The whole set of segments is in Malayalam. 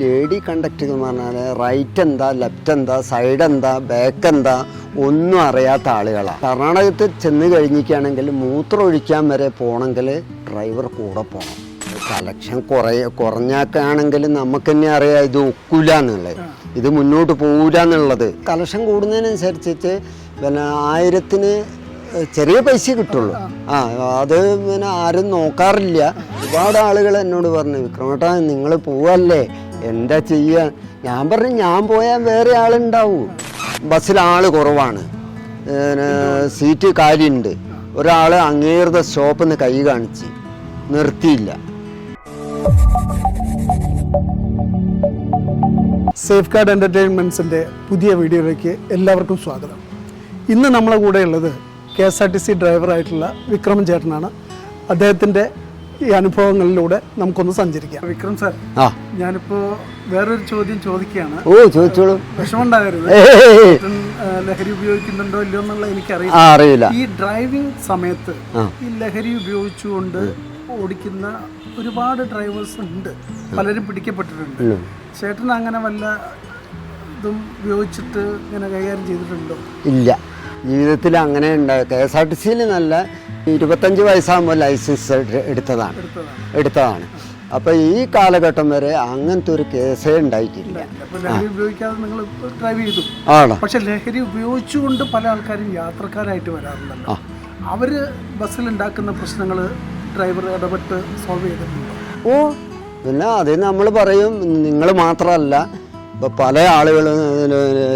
ലേഡി കണ്ടക്ടർ എന്ന് പറഞ്ഞാൽ റൈറ്റ് എന്താ ലെഫ്റ്റ് എന്താ സൈഡ് എന്താ ബാക്ക് എന്താ ഒന്നും അറിയാത്ത ആളുകളാണ് കർണാടകത്തിൽ ചെന്ന് കഴിഞ്ഞിരിക്കുകയാണെങ്കിൽ മൂത്രം ഒഴിക്കാൻ വരെ പോകണമെങ്കിൽ ഡ്രൈവർ കൂടെ പോകണം കളക്ഷൻ കുറയ കുറഞ്ഞാക്കാണെങ്കിൽ നമുക്ക് തന്നെ അറിയാം ഇത് ഒക്കില്ല എന്നുള്ളത്. ഇത് മുന്നോട്ട് പോകില്ല എന്നുള്ളത്. കളക്ഷൻ കൂടുന്നതിനനുസരിച്ചിട്ട് പിന്നെ ആയിരത്തിന് ചെറിയ പൈസ കിട്ടുള്ളൂ. ആ അത് പിന്നെ ആരും നോക്കാറില്ല. ഒരുപാട് ആളുകൾ എന്നോട് പറഞ്ഞു വിക്രമേട്ടാ നിങ്ങൾ പോവല്ലേ? എന്താ ചെയ്യുക ഞാൻ പറഞ്ഞു ഞാൻ പോയാൽ വേറെ ആളുണ്ടാവൂ. ബസ്സിൽ ആൾ കുറവാണ്. സീറ്റ് കാര്യമുണ്ട് ഒരാൾ അങ്ങേറുന്ന സ്റ്റോപ്പിൽ നിന്ന് കൈ കാണിച്ച് നിർത്തിയില്ല. സേഫ് ഗാർഡ് എന്റർടൈൻമെന്റ്സിന്റെ പുതിയ വീഡിയോയിലേക്ക് എല്ലാവർക്കും സ്വാഗതം. ഇന്ന് നമ്മളെ കൂടെ ഉള്ളത് K S R T C ഡ്രൈവറായിട്ടുള്ള Vikraman ചേട്ടനാണ്. അദ്ദേഹത്തിന്റെ ഈ അനുഭവങ്ങളിലൂടെ നമുക്കൊന്ന് സഞ്ചരിക്കാം. വിക്രം സാർ ആ. ഞാനിപ്പോ വേറൊരു ചോദ്യം ചോദിക്കുകയാണ്. ഓ ചോദിച്ചോളൂ. വിഷമമുണ്ടാകരുത്. ലഹരി ഉപയോഗിക്കുന്നുണ്ടോ ഇല്ലയോ എന്നുള്ള എനിക്കറിയില്ല. അറിയില്ല. ഈ ഡ്രൈവിംഗ് സമയത്ത് ഈ ലഹരി ഉപയോഗിച്ചുകൊണ്ട് ഓടിക്കുന്ന ഒരുപാട് ഡ്രൈവേഴ്സ് ഉണ്ട്. പലരും പിടിക്കപ്പെട്ടിട്ടുണ്ട്. ചേട്ടൻ അങ്ങനെ വല്ല ഇതും ഉപയോഗിച്ചിട്ട് ഇങ്ങനെ കൈകാര്യം ചെയ്തിട്ടുണ്ടോ? ഇല്ല. ജീവിതത്തിൽ അങ്ങനെ ഉണ്ടായി കെ എസ് ആർ ടി സിയിൽ നല്ല ഇരുപത്തഞ്ച് വയസ്സാകുമ്പോൾ ലൈസൻസ് എടുത്തതാണ്. എടുത്തതാണ്. അപ്പൊ ഈ കാലഘട്ടം വരെ അങ്ങനത്തെ ഒരു കേസേ ഉണ്ടായിട്ടില്ല. ആണോ? പക്ഷെ ലഹരി ഉപയോഗിച്ചുകൊണ്ട് പല ആൾക്കാരും യാത്രക്കാരായിട്ട് വരാറുണ്ടല്ലോ. അവർ ബസ്സിൽ ഉണ്ടാക്കുന്ന പ്രശ്നങ്ങൾ ഡ്രൈവർ ഇടപെട്ട് സോൾവ് ചെയ്തിട്ടുണ്ടോ? ഓ പിന്നെ അത് നമ്മൾ പറയും നിങ്ങൾ മാത്രമല്ല ഇപ്പം പല ആളുകളും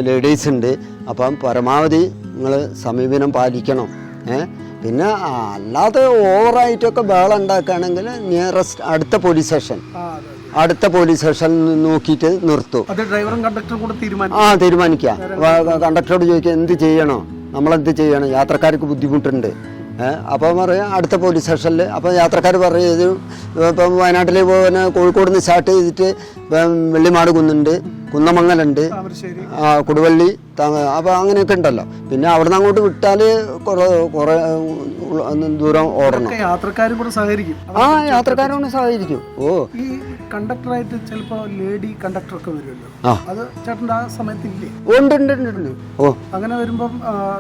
ലേഡീസ് ഉണ്ട്. അപ്പം പരമാവധി നിങ്ങൾ സമീപനം പാലിക്കണം. പിന്നെ അല്ലാതെ ഓവറായിട്ടൊക്കെ ബഹളം ഉണ്ടാക്കുകയാണെങ്കിൽ നിയറസ്റ്റ് അടുത്ത പോലീസ് സ്റ്റേഷൻ. അടുത്ത പോലീസ് സ്റ്റേഷൻ നോക്കിയിട്ട് നിർത്തും. ആ തീരുമാനിക്കുക. കണ്ടക്ടറോട് ചോദിക്കുക എന്ത് ചെയ്യണോ? നമ്മളെന്ത് ചെയ്യണം? യാത്രക്കാർക്ക് ബുദ്ധിമുട്ടുണ്ട്. ഏഹ് അപ്പോൾ പറയാം അടുത്ത പോലീസ് സ്റ്റേഷനിൽ അപ്പോൾ യാത്രക്കാർ പറയും ഇത് ഇപ്പം വയനാട്ടിൽ പോകുന്ന കോഴിക്കോട് നിന്ന് സ്റ്റാർട്ട് ചെയ്തിട്ട് വെള്ളിമാട് കുന്നുണ്ട് കുന്നമംഗലുണ്ട് ആ കൊടുവള്ളി അപ്പോൾ അങ്ങനെയൊക്കെ ഉണ്ടല്ലോ. പിന്നെ അവിടുന്ന് അങ്ങോട്ട് വിട്ടാൽ കുറേ കുറേ ദൂരം ഓടണം. യാത്രക്കാരും കൂടെ സഹകരിക്കും. ആ യാത്രക്കാരോട് സഹായിക്കും ഓ. ഈ കണ്ടക്ടറായിട്ട് ചിലപ്പോൾ ലേഡി കണ്ടക്ടർ ഒക്കെ വരുമല്ലോ അത് ചേട്ടന്റെ ആ സമയത്ത് ഉണ്ട് ഉണ്ട് ഉണ്ട് ഓ. അങ്ങനെ വരുമ്പം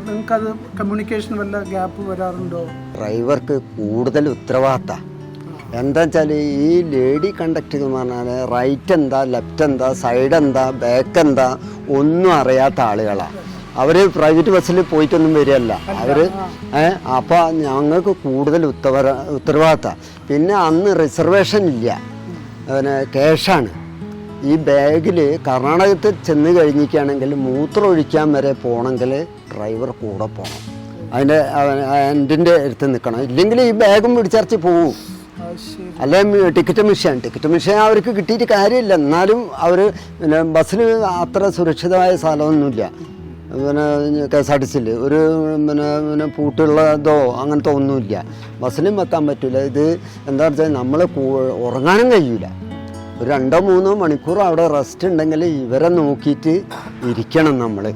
നിങ്ങൾക്കത് കമ്മ്യൂണിക്കേഷൻ വല്ല ഗ്യാപ്പ് വരാറുണ്ടോ? ഡ്രൈവർക്ക് കൂടുതൽ ഉത്തരവാദിത്ത. എന്താ വെച്ചാൽ ഈ ലേഡി കണ്ടക്ടർ എന്ന് പറഞ്ഞാൽ റൈറ്റ് എന്താ ലെഫ്റ്റ് എന്താ സൈഡ് എന്താ ബാക്ക് എന്താ ഒന്നും അറിയാത്ത ആളുകളാണ് അവർ പ്രൈവറ്റ് ബസ്സിൽ പോയിട്ടൊന്നും വരികയല്ല. അവർ അപ്പോൾ ഞങ്ങൾക്ക് കൂടുതൽ ഉത്തര ഉത്തരവാദിത്ത. പിന്നെ അന്ന് റിസർവേഷൻ ഇല്ല. പിന്നെ ക്യാഷാണ് ഈ ബാഗിൽ കർണാടകത്തിൽ ചെന്ന് കഴിഞ്ഞിരിക്കുകയാണെങ്കിൽ മൂത്രം ഒഴിക്കാൻ വരെ പോകണമെങ്കിൽ ഡ്രൈവർ കൂടെ പോകണം അതിന്റെ എൻഡിന്റെ അടുത്ത് നിൽക്കണം. ഇല്ലെങ്കിൽ ഈ ബാഗും പിടിച്ചറച്ച് ശരി അല്ലെ ടിക്കറ്റ് മിഷൻ? ടിക്കറ്റ് മിഷൻ അവർക്ക് കിട്ടിയിട്ട് കാര്യമില്ല. എന്നാലും അവർ പിന്നെ ബസ്സിൽ അത്ര സുരക്ഷിതമായ സ്ഥലമൊന്നുമില്ല. പിന്നെ കെ എസ് ആർ ടി സിയിൽ ഒരു പിന്നെ പിന്നെ പൂട്ടുള്ളതോ അങ്ങനത്തെ ഒന്നുമില്ല. ബസ്സിലും വെക്കാൻ പറ്റില്ല ഇത് എന്താ വെച്ചാൽ നമ്മൾ ഉറങ്ങാനും കഴിയില്ല ഒരു രണ്ടോ മൂന്നോ മണിക്കൂർ അവിടെ റെസ്റ്റ് ഉണ്ടെങ്കിൽ ഇവരെ നോക്കിയിട്ട് ഇരിക്കണം നമ്മൾ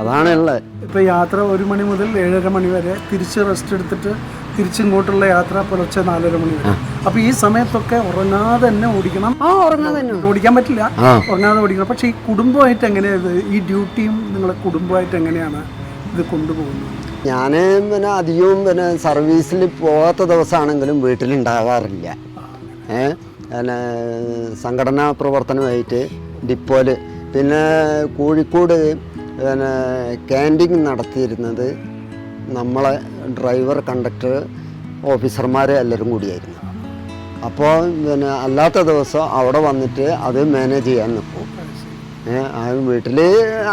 അതാണ് ഉള്ളത് ഇപ്പൊ യാത്ര ഒരു മണി മുതൽ ഏഴര മണി വരെ തിരിച്ച് റെസ്റ്റ് എടുത്തിട്ട് തിരിച്ചിങ്ങോട്ടുള്ള യാത്ര പുലർച്ചെ നാലര മണി വരെ. അപ്പൊ ഈ സമയത്തൊക്കെ ഉറങ്ങാതെ തന്നെ ഓടിക്കണം. ആ ഉറങ്ങാതെ തന്നെ ഓടിക്കാൻ പറ്റില്ല. ഉറങ്ങാതെ ഓടിക്കണം. പക്ഷെ ഈ കുടുംബമായിട്ട് എങ്ങനെയാണ് ഈ ഡ്യൂട്ടിയും നിങ്ങളെ കുടുംബമായിട്ട് എങ്ങനെയാണ് ഇത് കൊണ്ടുപോകുന്നത്? ഞാൻ പിന്നെ അധികവും പിന്നെ സർവീസിൽ പോകാത്ത ദിവസമാണെങ്കിലും വീട്ടിലുണ്ടാവാറില്ല. ഏ? പിന്നെ സംഘടനാ പ്രവർത്തനമായിട്ട് ഡിപ്പോയിൽ പിന്നെ കോഴിക്കോട് പിന്നെ ക്യാന്റീൻ നടത്തിയിരുന്നത് നമ്മളെ ഡ്രൈവർ കണ്ടക്ടർ ഓഫീസർമാർ എല്ലാവരും കൂടിയായിരുന്നു. അപ്പോൾ പിന്നെ അല്ലാത്ത ദിവസം അവിടെ വന്നിട്ട് അത് മാനേജ് ചെയ്യാൻ നിൽക്കും ഏഹ് വീട്ടിൽ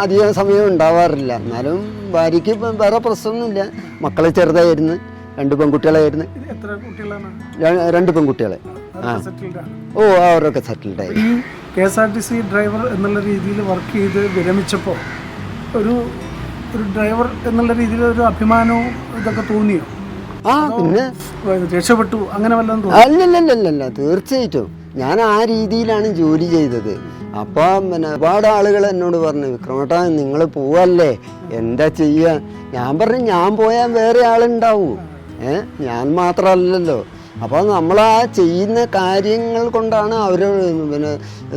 അധികം സമയം ഉണ്ടാവാറില്ല. എന്നാലും ഭാര്യയ്ക്ക് വേറെ പ്രശ്നമൊന്നുമില്ല. മക്കൾ ചെറുതായിരുന്നു. രണ്ട് പെൺകുട്ടികളായിരുന്നു. രണ്ട് പെൺകുട്ടികളെ. ആ. ഓ അവരൊക്കെ സെറ്റിൽഡ് ആയി. K S R T C driver എന്നുള്ള രീതിയിൽ വർക്ക് ചെയ്ത് വിരമിച്ചപ്പോൾ ഒരു ഒരു ഡ്രൈവർ എന്നുള്ള രീതിയിൽ ഒരു അഭിമാനവും ഇതൊക്കെ തോന്നിയോ? ആ പിന്നെ? രക്ഷപ്പെട്ടു? അങ്ങനെ വല്ലതും അല്ലല്ലല്ലല്ല തീർച്ചയായിട്ടും. ഞാൻ ആ രീതിയിലാണ് ജോലി ചെയ്തത്. അപ്പം പിന്നെ ഒരുപാട് ആളുകൾ എന്നോട് പറഞ്ഞു വിക്രമേട്ടാ നിങ്ങൾ പോവല്ലേ? എന്താ ചെയ്യുക ഞാൻ പറഞ്ഞു ഞാൻ പോയാൽ വേറെ ആളുണ്ടാവൂ. ഏ ഞാൻ മാത്രമല്ലല്ലോ. അപ്പോൾ നമ്മൾ ആ ചെയ്യുന്ന കാര്യങ്ങൾ കൊണ്ടാണ് അവർ പിന്നെ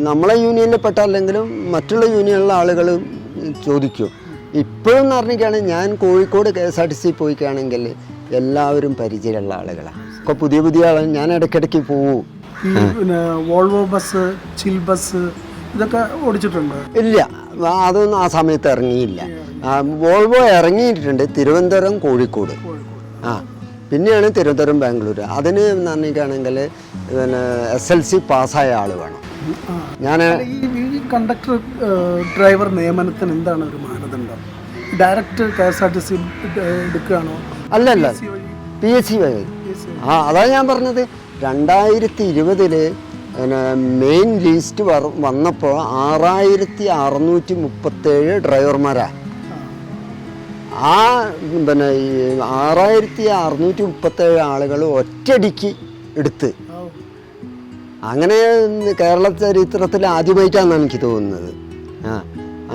നമ്മളെ യൂണിയനിൽ പെട്ട അല്ലെങ്കിലും മറ്റുള്ള യൂണിയനിലെ ആളുകൾ ചോദിക്കും. ഇപ്പോഴെന്ന് പറഞ്ഞിട്ടാണ് ഞാൻ Kozhikode K S R T C പോയിക്കാണെങ്കിൽ എല്ലാവരും പരിചയമുള്ള ആളുകളാണ്. ഒക്കെ പുതിയ പുതിയ ആൾ ഞാൻ ഇടയ്ക്കിടയ്ക്ക് പോവും. ഈ പിന്നെ വോൾവോ ബസ് ചിൽ ബസ് ഇതൊക്കെ ഓടിച്ചിട്ടുണ്ട്? ഇല്ല അതൊന്നും ആ സമയത്ത് ഇറങ്ങിയില്ല. വോൾവോ ഇറങ്ങിയിട്ടുണ്ട് തിരുവനന്തപുരം കോഴിക്കോട്. ആ പിന്നെയാണ് തിരുവനന്തപുരം ബാംഗ്ലൂർ അതിന് പറഞ്ഞിട്ടാണെങ്കിൽ പിന്നെ എസ് എൽ സി പാസ്സായ ആൾ വേണം. ഞാൻ ഈ കണ്ടക്ടർ ഡ്രൈവർ നിയമനത്തിന് എന്താണ് ഒരു direct K S R T C എടുക്കുകയാണോ? അല്ലല്ല. പി എസ് സി വഴി? ആ അതാണ് ഞാൻ പറഞ്ഞത്. രണ്ടായിരത്തി ഇരുപതിൽ പിന്നെ മെയിൻ ലിസ്റ്റ് വന്നപ്പോൾ ആറായിരത്തി അറുന്നൂറ്റി മുപ്പത്തേഴ് ഡ്രൈവർമാരാ. ആ പിന്നെ ഈ ആറായിരത്തി അറുന്നൂറ്റി മുപ്പത്തേഴ് ആളുകൾ ഒറ്റടിക്ക് എടുത്ത് അങ്ങനെ കേരള ചരിത്രത്തിൽ ആദ്യമായിട്ടാണെന്നാണ് എനിക്ക് തോന്നുന്നത്. ആ.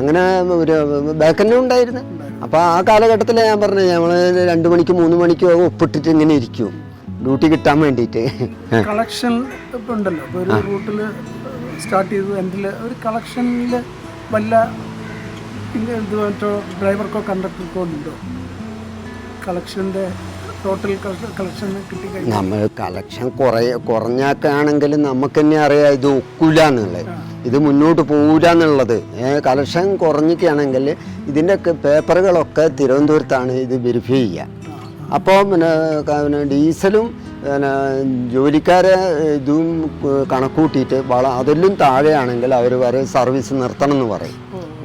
അങ്ങനെ ഒരു ബാക്കന്നെ ഉണ്ടായിരുന്നു. അപ്പോൾ ആ കാലഘട്ടത്തിൽ ഞാൻ പറഞ്ഞു നമ്മൾ രണ്ട് മണിക്ക് മൂന്ന് മണിക്ക് ഒപ്പിട്ടിട്ട് ഇങ്ങനെ ഇരിക്കും. ഡ്യൂട്ടി കിട്ടാൻ വേണ്ടിയിട്ട്. കളക്ഷൻ ഉണ്ടല്ലോ. ഒരു റൂട്ടിൽ സ്റ്റാർട്ട് ചെയ്തു. എന്റെ ഒരു കളക്ഷനിൽ വല്ല ഡ്രൈവർക്കോ കണ്ടക്ടർക്കോ ഉണ്ടോ? കളക്ഷന്റെ ടോട്ടൽ കളക്ഷൻ കിട്ടിക്കഴിഞ്ഞാൽ നമ്മൾ കളക്ഷൻ കുറേ കുറഞ്ഞാക്കാണെങ്കിൽ നമുക്ക് തന്നെ അറിയാം ഇത് ഒക്കില്ല എന്നുള്ളത്. ഇത് മുന്നോട്ട് പോകില്ല എന്നുള്ളത്. കളക്ഷൻ കുറഞ്ഞിക്കുകയാണെങ്കിൽ ഇതിന്റെ ഒക്കെ പേപ്പറുകളൊക്കെ തിരുവനന്തപുരത്താണ് ഇത് വെരിഫൈ ചെയ്യുക. അപ്പോൾ പിന്നെ ഡീസലും പിന്നെ ജോലിക്കാരെ ഇതും കണക്കൂട്ടിയിട്ട് വള അതെല്ലാം താഴെയാണെങ്കിൽ അവർ വരെ സർവീസ് നിർത്തണം എന്ന് പറയും.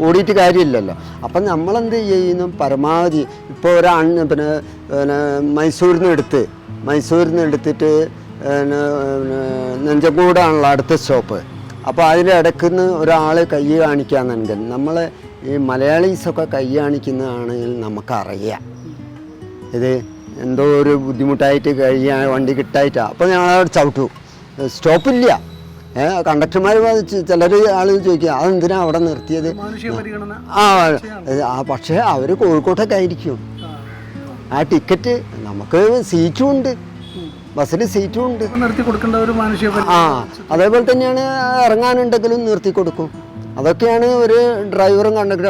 ഓടിയിട്ട് കാര്യമില്ലല്ലോ. അപ്പം നമ്മളെന്ത് ചെയ്യുന്നു? പരമാവധി ഇപ്പോൾ ഒരു അണ് പിന്നെ പിന്നെ മൈസൂരിൽ നിന്ന് എടുത്ത് മൈസൂരിൽ നിന്ന് എടുത്തിട്ട് പിന്നെ നെഞ്ചക്കൂടാണല്ലോ അടുത്ത സ്റ്റോപ്പ്. അപ്പോൾ അതിന്റെ ഇടയ്ക്കുന്ന് ഒരാൾ കൈ കാണിക്കാന്നുണ്ടെങ്കിൽ നമ്മൾ ഈ മലയാളീസൊക്കെ കൈ കാണിക്കുന്നതാണെങ്കിൽ നമുക്കറിയാം. ഇത് എന്തോ ഒരു ബുദ്ധിമുട്ടായിട്ട് കഴിയാൻ വണ്ടി കിട്ടായിട്ടാണ് അപ്പോൾ ഞങ്ങൾ അവിടെ ചവിട്ടു. സ്റ്റോപ്പില്ല. ഏഹ് കണ്ടക്ടർമാർ ചിലർ ആൾ ചോദിക്കുക അതെന്തിനാ അവിടെ നിർത്തിയത്? ആ ആ പക്ഷേ അവർ കോഴിക്കോട്ടൊക്കെ ആയിരിക്കും. ആ ടിക്കറ്റ് നമുക്ക് സീറ്റും ഉണ്ട്. ബസ്സിൽ സീറ്റും ഉണ്ട് നിർത്തി കൊടുക്കേണ്ട ഒരു മാനുഷിക ആ അതേപോലെ തന്നെയാണ് ഇറങ്ങാനുണ്ടെങ്കിലും നിർത്തി കൊടുക്കും. അതൊക്കെയാണ് ഒരു ഡ്രൈവറും കണ്ടക്ടർ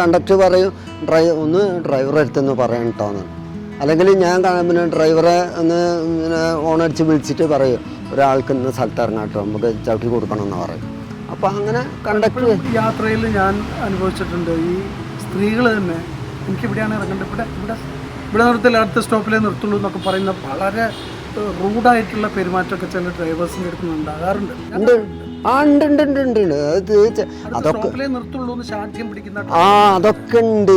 കണ്ടക്ടർ പറയും ഡ്രൈ ഒന്ന് ഡ്രൈവറെ അടുത്തെന്ന് പറയാൻ കേട്ടോന്ന് അല്ലെങ്കിൽ ഞാൻ പിന്നെ ഡ്രൈവറെ ഒന്ന് പിന്നെ ഓണടിച്ച് വിളിച്ചിട്ട് പറയും ഒരാൾക്ക് ഇന്ന സ്ഥലത്ത് ഇറങ്ങാം കേട്ടോ നമുക്ക് ചവിട്ടി കൊടുക്കണം എന്ന് പറയും. അപ്പോൾ അങ്ങനെ കണ്ടക്ടർ യാത്രയിൽ ഞാൻ അനുഭവിച്ചിട്ടുണ്ട്. ഈ സ്ത്രീകൾ തന്നെ എനിക്ക് ഇവിടെയാണ് ഇറങ്ങേണ്ടത്. ഇവിടെ ഇവിടെ ഇവിടെ നിർത്തില്ല അടുത്ത സ്റ്റോപ്പിലേ നിർത്തുള്ളൂ എന്നൊക്കെ പറയുന്ന വളരെ റൂഡായിട്ടുള്ള പെരുമാറ്റമൊക്കെ ചില ഡ്രൈവേഴ്സിന്റെ അടുത്ത് ഉണ്ടാകാറുണ്ട്. ഉണ്ട്. ആ അതൊക്കെ ആ ഉണ്ട്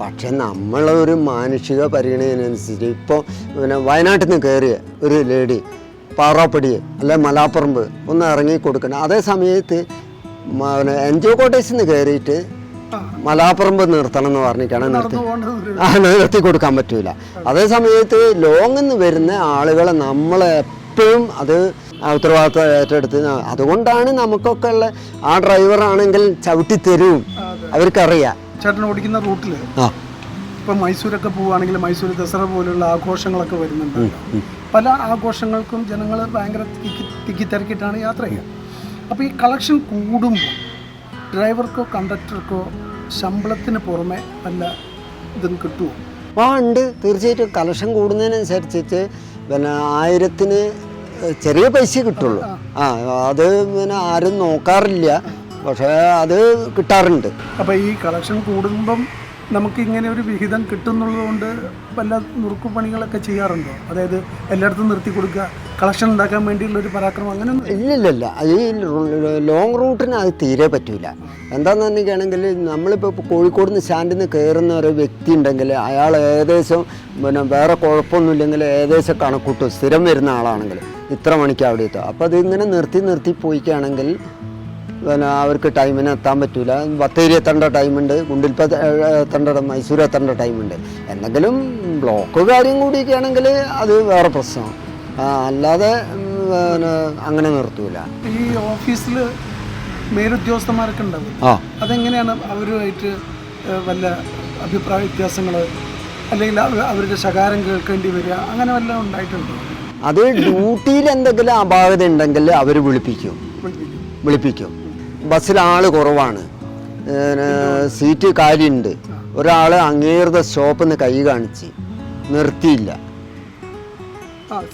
പക്ഷെ നമ്മളൊരു മാനുഷിക പരിഗണനയനുസരിച്ച് ഇപ്പോൾ പിന്നെ വയനാട്ടിൽ നിന്ന് കയറിയ ഒരു ലേഡി പാറപ്പടി അല്ലെ മലാപ്പറമ്പ് ഒന്ന് ഇറങ്ങി കൊടുക്കണം. അതേ സമയത്ത് എൻ ജി ഒ കോട്ടേഴ്സിൽ നിന്ന് കയറിയിട്ട്. മലാപ്പറമ്പ് നിർത്തണം എന്ന് പറഞ്ഞിട്ടാണ് നിർത്തി ആ നിർത്തി കൊടുക്കാൻ പറ്റൂല. അതേ സമയത്ത് ലോങ്ങിൽ നിന്ന് വരുന്ന ആളുകളെ നമ്മളെപ്പോഴും അത് ആ ഉത്തരവാദിത്വം ഏറ്റെടുത്ത് അതുകൊണ്ടാണ് നമുക്കൊക്കെ ഉള്ള ആ ഡ്രൈവറാണെങ്കിൽ ചവിട്ടി തരും. അവർക്കറിയാം. ചേട്ടൻ ഓടിക്കുന്ന റൂട്ടിൽ ആ. ഇപ്പം മൈസൂരൊക്കെ പോവുകയാണെങ്കിൽ മൈസൂർ ദസറ പോലുള്ള ആഘോഷങ്ങളൊക്കെ വരുന്നുണ്ട്. പല ആഘോഷങ്ങൾക്കും ജനങ്ങൾ ഭയങ്കര തിക്കി തിക്കി തിരക്കിയിട്ടാണ് യാത്ര ചെയ്യുക. അപ്പോൾ ഈ കളക്ഷൻ കൂടുമ്പോൾ ഡ്രൈവർക്കോ കണ്ടക്ടർക്കോ ശമ്പളത്തിന് പുറമെ വല്ല ഇതും കിട്ടുമോ ആ ഉണ്ട്. തീർച്ചയായിട്ടും കളക്ഷൻ കൂടുന്നതിനനുസരിച്ചിട്ട് പിന്നെ ആയിരത്തിന് ചെറിയ പൈസ കിട്ടുള്ളൂ. ആ അത് പിന്നെ ആരും നോക്കാറില്ല. പക്ഷേ അത് കിട്ടാറുണ്ട്. അപ്പോൾ ഈ കളക്ഷൻ കൂടുമ്പം നമുക്ക് ഇങ്ങനെ ഒരു വിഹിതം കിട്ടുന്നുള്ളതുകൊണ്ട് വല്ല നുറുക്കു പണികളൊക്കെ ചെയ്യാറുണ്ടോ? അതായത് എല്ലായിടത്തും നിർത്തി കൊടുക്കുക കളക്ഷൻ ഉണ്ടാക്കാൻ വേണ്ടിയുള്ള ഒരു പരാക്രമം അങ്ങനെ ഇല്ലില്ല ഈ ലോങ് റൂട്ടിന് അത് തീരെ പറ്റൂല. പറഞ്ഞിരിക്കുകയാണെങ്കിൽ നമ്മളിപ്പോൾ കോഴിക്കോട് നിന്ന് സ്റ്റാൻഡിൽ നിന്ന് കയറുന്ന ഒരു വ്യക്തി ഉണ്ടെങ്കിൽ അയാൾ ഏകദേശം പിന്നെ വേറെ കുഴപ്പമൊന്നുമില്ലെങ്കിൽ ഏകദേശം കണക്കൂട്ടും. സ്ഥിരം വരുന്ന ആളാണെങ്കിൽ ഇത്ര മണിക്ക് അവിടെ എത്തും. അപ്പോൾ അതിങ്ങനെ നിർത്തി നിർത്തി പോയിക്കുകയാണെങ്കിൽ പിന്നെ അവർക്ക് ടൈമിന് എത്താൻ പറ്റൂല. ബത്തേരി എത്തേണ്ട ടൈമുണ്ട് ഗുണ്ടിൽപ്പ എത്തേണ്ട മൈസൂർ എത്തേണ്ട ടൈമുണ്ട് എന്തെങ്കിലും ബ്ലോക്ക് കാര്യം കൂടിയൊക്കെ ആണെങ്കിൽ അത് വേറെ പ്രശ്നമാണ്. അല്ലാതെ പിന്നെ അങ്ങനെ നിർത്തൂല. ഈ ഓഫീസിൽ മേലുദ്യോഗസ്ഥന്മാരൊക്കെ ഉണ്ടാവും. ആ. അതെങ്ങനെയാണ് അവരുമായിട്ട് വല്ല അഭിപ്രായ വ്യത്യാസങ്ങൾ അല്ലെങ്കിൽ അവരുടെ ശകാരം കേൾക്കേണ്ടി വരിക അങ്ങനെ വല്ല ഉണ്ടായിട്ടുണ്ടോ? അത് ഡ്യൂട്ടിയിൽ എന്തെങ്കിലും അപാകത ഉണ്ടെങ്കിൽ അവർ വിളിപ്പിക്കും. വിളിപ്പിക്കും. ബസ്സിൽ ആൾ കുറവാണ്. സീറ്റ് കാര്യമുണ്ട്. ഒരാൾ അങ്ങേറുത സ്റ്റോപ്പിൽ നിന്ന് കൈ കാണിച്ച് നിർത്തിയില്ല.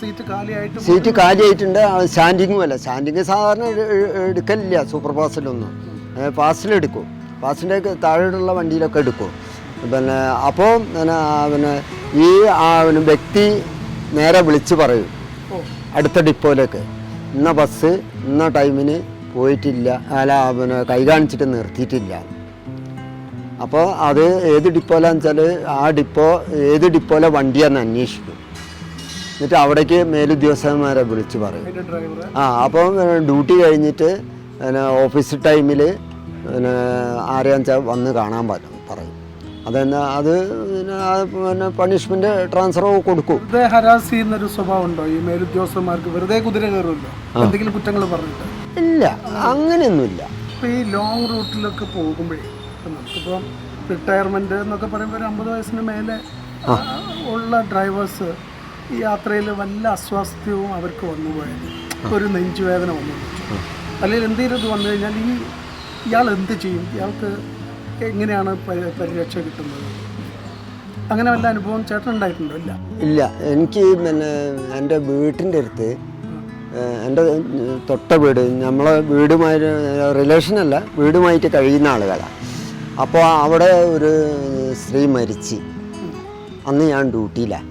Seat കാലിയായിട്ട് seat കാലിയായിട്ടുണ്ട്. സ്റ്റാൻഡിങ്ങും അല്ല. സ്റ്റാൻഡിങ് സാധാരണ എടുക്കലില്ല. സൂപ്പർ ഫാസ്റ്റിലൊന്നും. ഫാസ്റ്റിലെടുക്കും ഫാസ്റ്റിന്റെ താഴെയുള്ള വണ്ടിയിലൊക്കെ എടുക്കും. പിന്നെ അപ്പോൾ പിന്നെ പിന്നെ ഈ ആ, വ്യക്തി നേരെ വിളിച്ച് പറയും. അടുത്ത ഡിപ്പോയിലേക്ക്. ഇന്ന ബസ് ഇന്ന ടൈമിന് പോയിട്ടില്ല. അല്ല പിന്നെ കൈ കാണിച്ചിട്ട് നിർത്തിയിട്ടില്ല. അപ്പോൾ അത് ഏത് ഡിപ്പോലാന്ന് വെച്ചാൽ ആ ഡിപ്പോ ഏത് ഡിപ്പോയിലെ വണ്ടിയാന്ന് അന്വേഷിക്കും. എന്നിട്ട് അവിടേക്ക് മേലുദ്യോഗസ്ഥന്മാരെ വിളിച്ചു പറയും. ആ അപ്പം ഡ്യൂട്ടി കഴിഞ്ഞിട്ട് പിന്നെ ഓഫീസ് ടൈമിൽ പിന്നെ ആരെയാന്ന് വെച്ചാൽ വന്ന് കാണാൻ പറ്റും പറയും. അതെന്നാ അത് പിന്നെ പണിഷ്മെന്റ് ട്രാൻസ്ഫർ കൊടുക്കും. വെറുതെ ഹരാസ് ചെയ്യുന്ന ഒരു സ്വഭാവം ഉണ്ടോ ഈ മേലുദ്യോഗസ്ഥന്മാർക്ക് വെറുതെ കുതിര കയറുമല്ലോ എന്തെങ്കിലും കുറ്റങ്ങൾ പറഞ്ഞിട്ട്? ഇല്ല അങ്ങനെയൊന്നുമില്ല. ഇപ്പൊ ഈ ലോങ് റൂട്ടിലൊക്കെ പോകുമ്പോഴേ നമുക്കിപ്പം റിട്ടയർമെന്റ് എന്നൊക്കെ പറയുമ്പോൾ ഒരു അമ്പത് വയസ്സിന് മേലെ ഉള്ള ഡ്രൈവേഴ്സ് ഈ യാത്രയിൽ വല്ല അസ്വാസ്ഥ്യവും അവർക്ക് വന്നു പോയത്? ഒരു നെഞ്ചുവേദന വന്നു അല്ലെങ്കിൽ എന്തെങ്കിലും ഇത് വന്നു കഴിഞ്ഞാൽ ഈ ഇയാൾ എന്ത് ചെയ്യും? ഇയാൾക്ക് എങ്ങനെയാണ് പരിരക്ഷ കിട്ടുന്നത്? അങ്ങനെ വല്ല അനുഭവം ചേട്ടൻ ഉണ്ടായിട്ടുണ്ടോ? ഇല്ല. ഇല്ല. എനിക്ക് പിന്നെ എന്റെ വീട്ടിന്റെ അടുത്ത് എന്റെ തൊട്ട വീട് നമ്മളെ വീടുമായി റിലേഷനല്ല വീടുമായിട്ട് കഴിയുന്ന ആളുകളാണ് അപ്പോൾ അവിടെ ഒരു സ്ത്രീ മരിച്ച്. അന്ന് ഞാൻ ഡ്യൂട്ടിയിലാണ്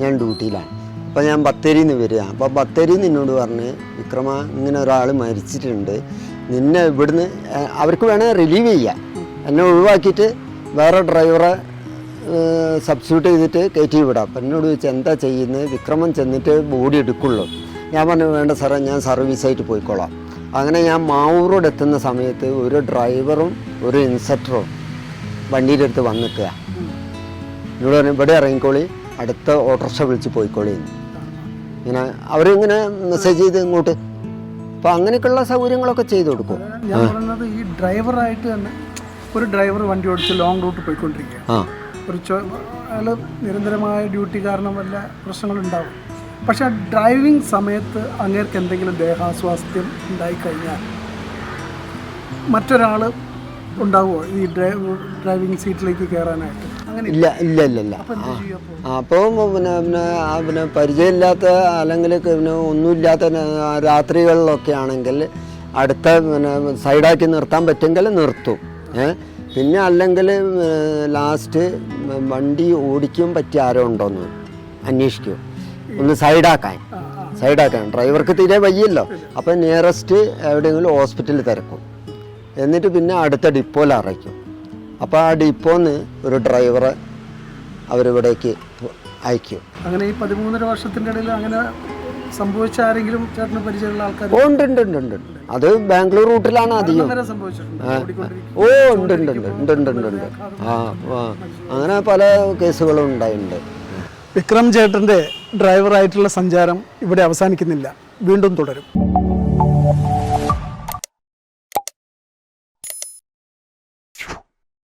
ഞാൻ ഡ്യൂട്ടിയിലാണ്. അപ്പോൾ ഞാൻ ബത്തേരിയിൽ നിന്ന് വരിക. അപ്പോൾ ബത്തേരിയിൽ നിന്നോട് പറഞ്ഞ് വിക്രമ ഇങ്ങനെ ഒരാൾ മരിച്ചിട്ടുണ്ട്. നിന്നെ ഇവിടുന്ന് അവർക്ക് വേണേൽ റിലീവ് ചെയ്യാം. എന്നെ ഒഴിവാക്കിയിട്ട് വേറെ ഡ്രൈവറെ സബ്സ്റ്റിറ്റ്യൂട്ട് ചെയ്തിട്ട് കയറ്റി വിടാം. അപ്പം എന്നോട് ചോദിച്ചാൽ എന്താ ചെയ്യുന്നത് വിക്രമൻ ചെന്നിട്ട് ബോഡി എടുക്കുള്ളൂ. ഞാൻ പറഞ്ഞു വേണ്ട സാറേ ഞാൻ സർവീസായിട്ട് പോയിക്കോളാം. അങ്ങനെ ഞാൻ മാവൂരോട് എത്തുന്ന സമയത്ത് ഒരു ഡ്രൈവറും ഒരു ഇൻസെക്ടറും വണ്ടിയുടെ അടുത്ത് വന്നിക്കുക എന്നോട് പറഞ്ഞു ഇവിടെ ഇറങ്ങിക്കോളി. അടുത്ത ഓട്ടോറിക്ഷ വിളിച്ച് പോയിക്കോളി. എന്ന്. ഇങ്ങനെ അവരിങ്ങനെ മെസ്സേജ് ചെയ്ത് ഇങ്ങോട്ട്. അപ്പോൾ അങ്ങനെയൊക്കെയുള്ള സൗകര്യങ്ങളൊക്കെ ചെയ്തു കൊടുക്കും. ഞാൻ പറയുന്നത് ഈ ഡ്രൈവറായിട്ട് തന്നെ ഒരു ഡ്രൈവർ വണ്ടി ഓടിച്ച് ലോങ് റൂട്ട് പോയിക്കൊണ്ടിരിക്കുകയാണ് ആ. ഒരു അയാൾ നിരന്തരമായ ഡ്യൂട്ടി കാരണം വല്ല പ്രശ്നങ്ങളുണ്ടാവും പക്ഷെ ഡ്രൈവിംഗ് സമയത്ത് അങ്ങേർക്ക് എന്തെങ്കിലും ദേഹാസ്വാസ്ഥ്യം ഉണ്ടായിക്കഴിഞ്ഞാൽ മറ്റൊരാൾ ഉണ്ടാവുമോ ഈ ഡ്രൈവ് ഡ്രൈവിംഗ് സീറ്റിലേക്ക് കയറാനായിട്ട്? ഇല്ല ഇല്ല ഇല്ല ഇല്ല. അപ്പോൾ? പിന്നെ പിന്നെ പിന്നെ പരിചയമില്ലാത്ത അല്ലെങ്കിൽ പിന്നെ ഒന്നുമില്ലാത്ത രാത്രികളിലൊക്കെ ആണെങ്കിൽ അടുത്ത പിന്നെ സൈഡാക്കി നിർത്താൻ പറ്റുമെങ്കിൽ നിർത്തും. ഏ? പിന്നെ അല്ലെങ്കിൽ ലാസ്റ്റ് വണ്ടി ഓടിക്കും പറ്റിയ ആരോ ഉണ്ടോന്ന് അന്വേഷിക്കും. ഒന്ന് സൈഡാക്കാൻ. സൈഡാക്കാൻ. ഡ്രൈവർക്ക് തീരെ വയ്യല്ലോ. അപ്പം നിയറസ്റ്റ് എവിടെയെങ്കിലും ഹോസ്പിറ്റലിൽ തിരക്കും. എന്നിട്ട് പിന്നെ അടുത്ത ഡിപ്പോയിൽ അറിയിക്കും. അപ്പോൾ ആ ഡിപ്പോന്ന് ഒരു ഡ്രൈവറെ അവരിവിടേക്ക് അയക്കും. അങ്ങനെ ഈ പതിമൂന്നര വർഷത്തിന്റെ ഇടയിൽ അങ്ങനെ സംഭവിച്ച ആരെങ്കിലും ചേട്ടന് പരിചയമുള്ള ആൾക്കാർ ഉണ്ട് ഉണ്ട് ഉണ്ട് ഉണ്ട് അത് ബാംഗ്ലൂർ റൂട്ടിലാണ് അധികം. ഓ ഉണ്ട് ഉണ്ട് ഉണ്ട് ഉണ്ട് ഉണ്ട് ഉണ്ട് ഉണ്ട്. ആ ആ. അങ്ങനെ പല കേസുകളും ഉണ്ടായിട്ടുണ്ട്. വിക്രം ചേട്ടന്റെ ഡ്രൈവറായിട്ടുള്ള സഞ്ചാരം ഇവിടെ അവസാനിക്കുന്നില്ല. വീണ്ടും തുടരും.